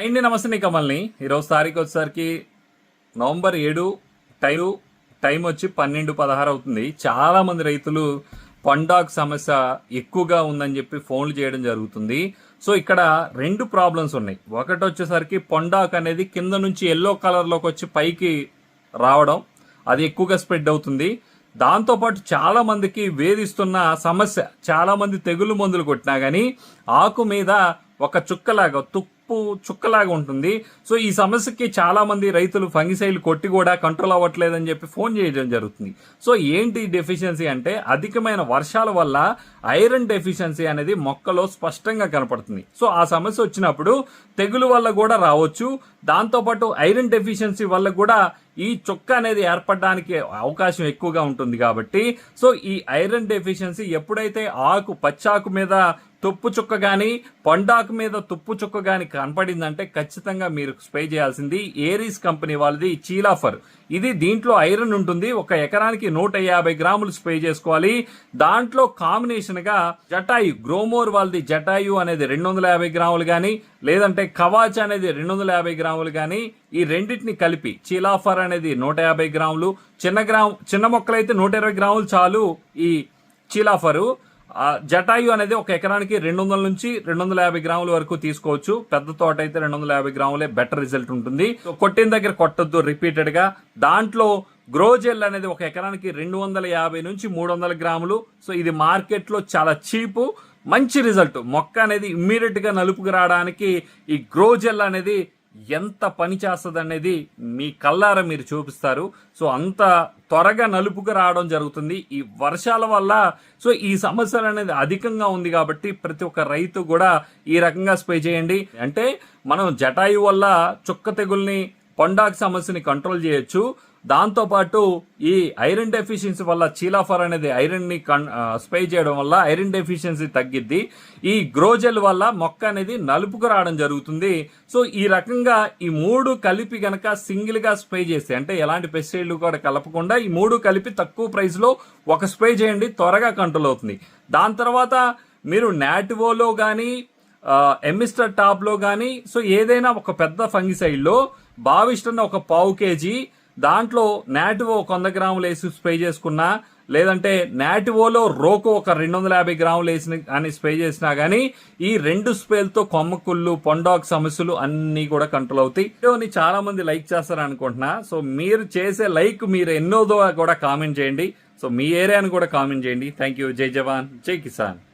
And నమస్తే నీ కమల్ని. ఈరోజు తారీఖు వచ్చేసరికి నవంబర్ ఏడు టైం టైం వచ్చి పన్నెండు పదహారు అవుతుంది. చాలామంది రైతులు పండాక్ సమస్య ఎక్కువగా ఉందని చెప్పి ఫోన్లు చేయడం జరుగుతుంది. సో ఇక్కడ రెండు ప్రాబ్లమ్స్ ఉన్నాయి. ఒకటి వచ్చేసరికి పొండాక్ అనేది కింద నుంచి ఎల్లో కలర్లోకి వచ్చి పైకి రావడం అది ఎక్కువగా స్ప్రెడ్ అవుతుంది. దాంతోపాటు చాలా మందికి వేధిస్తున్న సమస్య చాలామంది తెగులు మందులు కొట్టినా కానీ ఆకు మీద ఒక చుక్కలాగా తుప్పు చుక్కలాగా ఉంటుంది. సో ఈ సమస్యకి చాలా మంది రైతులు ఫంగిసైలు కొట్టి కూడా కంట్రోల్ అవ్వట్లేదని చెప్పి ఫోన్ చేయడం జరుగుతుంది. సో ఏంటి డెఫిషియన్సీ అంటే అధికమైన వర్షాల వల్ల ఐరన్ డెఫిషియన్సీ అనేది మొక్కలో స్పష్టంగా కనపడుతుంది. సో ఆ సమస్య వచ్చినప్పుడు తెగులు వల్ల కూడా రావచ్చు. దాంతోపాటు ఐరన్ డెఫిషియన్సీ వల్ల కూడా ఈ చుక్క అనేది ఏర్పడడానికి అవకాశం ఎక్కువగా ఉంటుంది కాబట్టి సో ఈ ఐరన్ డెఫిషియన్సీ ఎప్పుడైతే ఆకు పచ్చాకు మీద తుప్పు చుక్క కానీ పండాకు మీద తుప్పు చుక్క కానీ కనపడిందంటే ఖచ్చితంగా మీరు స్ప్రే చేయాల్సింది ఏరీస్ కంపెనీ వాళ్ళది చీలాఫర్. ఇది దీంట్లో ఐరన్ ఉంటుంది ఒక ఎకరానికి నూట యాభై గ్రాములు స్ప్రే చేసుకోవాలి. దాంట్లో కాంబినేషన్గా జటాయు గ్రోమోర్ వాళ్ళది జటాయు అనేది రెండు వందల యాభై గ్రాములు కానీ లేదంటే కవాచ్ అనేది రెండు వందల యాభై గ్రాములు కానీ ఈ రెండింటిని కలిపి చీలాఫర్ అనేది నూట యాభై గ్రాములు చిన్న గ్రాము చిన్న మొక్కలైతే నూట ఇరవై గ్రాములు చాలు ఈ చీలాఫరు. జటాయు అనేది ఒక ఎకరానికి రెండు వందల నుంచి రెండు వందల యాభై గ్రాముల వరకు తీసుకోవచ్చు. పెద్ద తోట అయితే రెండు వందల యాభై గ్రాములే బెటర్ రిజల్ట్ ఉంటుంది. కొట్టిన దగ్గర కొట్టద్దు రిపీటెడ్గా. దాంట్లో గ్రోజెల్ అనేది ఒక ఎకరానికి రెండు వందల యాభై నుంచి మూడు వందల గ్రాములు. సో ఇది మార్కెట్లో చాలా చీపు మంచి రిజల్ట్ మొక్క అనేది ఇమ్మీడియట్గా నలుపుకు రావడానికి ఈ గ్రోజెల్ అనేది ఎంత పని చేస్తుంది అనేది మీ కల్లారా మీరు చూపిస్తారు. సో అంత త్వరగా నలుపుగా రావడం జరుగుతుంది. ఈ వర్షాల వల్ల సో ఈ సమస్యలు అనేది అధికంగా ఉంది కాబట్టి ప్రతి ఒక్క రైతు కూడా ఈ రకంగా స్ప్రే చేయండి. అంటే మనం జటాయు వల్ల చుక్క తెగుల్ని పొండాక్ సమస్యని కంట్రోల్ చేయొచ్చు. దాంతోపాటు ఈ ఐరన్ డెఫిషియన్సీ వల్ల చీలాఫర్ అనేది ఐరన్ని కన్ స్ప్రే చేయడం వల్ల ఐరన్ డెఫిషియన్సీ తగ్గిద్ది. ఈ గ్రోజెల్ వల్ల మొక్క అనేది నలుపుకు రావడం జరుగుతుంది. సో ఈ రకంగా ఈ మూడు కలిపి గనక సింగిల్గా స్ప్రే చేస్తే అంటే ఎలాంటి పెస్టిసైడ్లు కూడా కలపకుండా ఈ మూడు కలిపి తక్కువ ప్రైస్లో ఒక స్ప్రే చేయండి త్వరగా కంట్రోల్ అవుతుంది. దాని తర్వాత మీరు నాటివోలో కానీ ఎమ్మిస్టర్ టాప్లో కానీ సో ఏదైనా ఒక పెద్ద ఫంగిసైడ్లో లో ఒక పావు కేజీ దాంట్లో నాటివో ఒక వంద గ్రాములు వేసి స్ప్రే చేసుకున్నా లేదంటే నాటివోలో రోకో ఒక రెండు వందల యాభై గ్రాములు వేసిన అని స్ప్రే చేసినా కానీ ఈ రెండు స్ప్రేలతో కొమ్మకుళ్ళు పొండాక్ సమస్యలు అన్నీ కూడా కంట్రోల్ అవుతాయి. వీడియోని చాలా మంది లైక్ చేస్తారు అనుకుంటున్నా. సో మీరు చేసే లైక్ మీరు ఎన్నోదో కూడా కామెంట్ చేయండి. సో మీ ఏరియాని కూడా కామెంట్ చేయండి. థ్యాంక్ యూ జై జవాన్. జై కిసాన్.